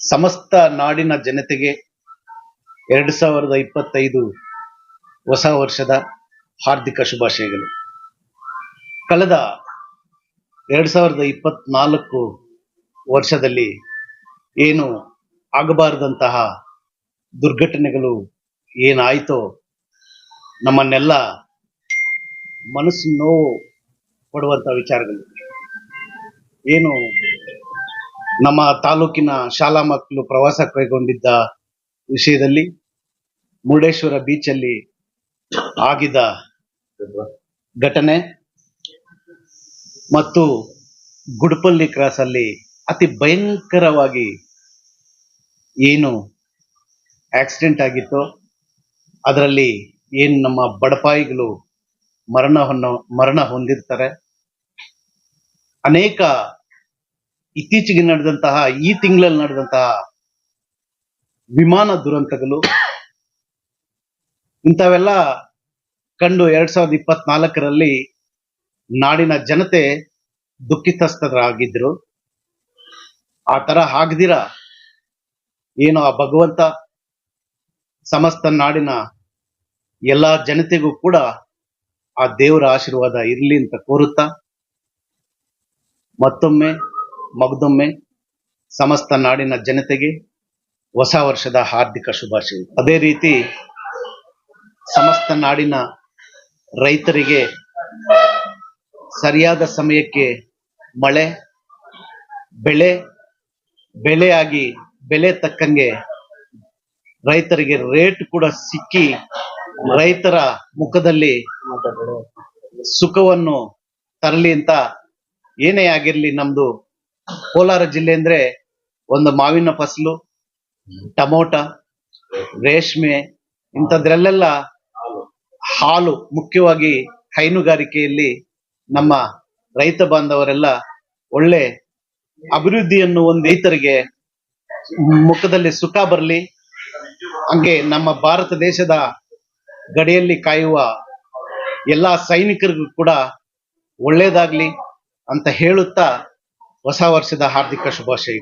ಸಮಸ್ತ ನಾಡಿನ ಜನತೆಗೆ ಎರಡು ಸಾವಿರದ ಇಪ್ಪತ್ತೈದು ಹೊಸ ವರ್ಷದ ಹಾರ್ದಿಕ ಶುಭಾಶಯಗಳು. ಕಳೆದ ಎರಡು ಸಾವಿರದ ಇಪ್ಪತ್ನಾಲ್ಕು ವರ್ಷದಲ್ಲಿ ಏನು ಆಗಬಾರದಂತಹ ದುರ್ಘಟನೆಗಳು ಏನಾಯಿತೋ ನಮ್ಮನ್ನೆಲ್ಲ ಮನಸ್ಸು ನೋವು ಪಡುವಂಥ ವಿಚಾರಗಳು. ಏನು ನಮ್ಮ ತಾಲೂಕಿನ ಶಾಲಾ ಮಕ್ಕಳು ಪ್ರವಾಸ ಕೈಗೊಂಡಿದ್ದ ವಿಷಯದಲ್ಲಿ ಮುರುಡೇಶ್ವರ ಬೀಚಲ್ಲಿ ಆಗಿದ ಘಟನೆ ಮತ್ತು ಗುಡ್ಪಲ್ಲಿ ಕ್ರಾಸ್ ಅಲ್ಲಿ ಅತಿ ಭಯಂಕರವಾಗಿ ಏನು ಆಕ್ಸಿಡೆಂಟ್ ಆಗಿತ್ತು. ಅದರಲ್ಲಿ ಏನು ನಮ್ಮ ಬಡಪಾಯಿಗಳು ಮರಣ ಹೊನ್ನ ಮರಣ ಹೊಂದಿರ್ತಾರೆ. ಅನೇಕ ಇತ್ತೀಚೆಗೆ ನಡೆದಂತಹ, ಈ ತಿಂಗಳಲ್ಲಿ ನಡೆದಂತಹ ವಿಮಾನ ದುರಂತಗಳು, ಇಂಥವೆಲ್ಲ ಕಂಡು ಎರಡ್ ಸಾವಿರದ ಇಪ್ಪತ್ನಾಲ್ಕರಲ್ಲಿ ನಾಡಿನ ಜನತೆ ದುಃಖಿತಸ್ಥರಾಗಿದ್ರು. ಆ ತರ ಆಗದಿರ? ಏನು ಆ ಭಗವಂತ ಸಮಸ್ತ ನಾಡಿನ ಎಲ್ಲಾ ಜನತೆಗೂ ಕೂಡ ಆ ದೇವರ ಆಶೀರ್ವಾದ ಇರಲಿ ಅಂತ ಕೋರುತ್ತಾ ಮತ್ತೊಮ್ಮೆ ಮಗದೊಮ್ಮೆ ಸಮಸ್ತ ನಾಡಿನ ಜನತೆಗೆ ಹೊಸ ವರ್ಷದ ಹಾರ್ದಿಕ ಶುಭಾಶಯ. ಅದೇ ರೀತಿ ಸಮಸ್ತ ನಾಡಿನ ರೈತರಿಗೆ ಸರಿಯಾದ ಸಮಯಕ್ಕೆ ಮಳೆ, ಬೆಳೆ, ಬೆಳೆಯಾಗಿ ಬೆಲೆ ತಕ್ಕಂಗೆ ರೈತರಿಗೆ ರೇಟ್ ಕೂಡ ಸಿಕ್ಕಿ ರೈತರ ಮುಖದಲ್ಲಿ ಸುಖವನ್ನು ತರಲಿ ಅಂತ ಏನೇ ಆಗಿರ್ಲಿ ನಮ್ದು ಕೋಲಾರ ಜಿಲ್ಲೆ ಅಂದ್ರೆ ಒಂದು ಮಾವಿನ ಫಸಲು, ಟಮೋಟ, ರೇಷ್ಮೆ, ಇಂಥದ್ರಲ್ಲೆಲ್ಲ ಹಾಲು, ಮುಖ್ಯವಾಗಿ ಹೈನುಗಾರಿಕೆಯಲ್ಲಿ ನಮ್ಮ ರೈತ ಬಾಂಧವರೆಲ್ಲ ಒಳ್ಳೆ ಅಭಿವೃದ್ಧಿಯನ್ನು ಒಂದು ರೈತರಿಗೆ ಮುಖದಲ್ಲಿ ಸುಖ ಬರಲಿ. ಹಂಗೆ ನಮ್ಮ ಭಾರತ ದೇಶದ ಗಡಿಯಲ್ಲಿ ಕಾಯುವ ಎಲ್ಲಾ ಸೈನಿಕರಿಗೂ ಕೂಡ ಒಳ್ಳೇದಾಗ್ಲಿ ಅಂತ ಹೇಳುತ್ತಾ ಹೊಸ ವರ್ಷದ ಹಾರ್ದಿಕ ಶುಭಾಶಯ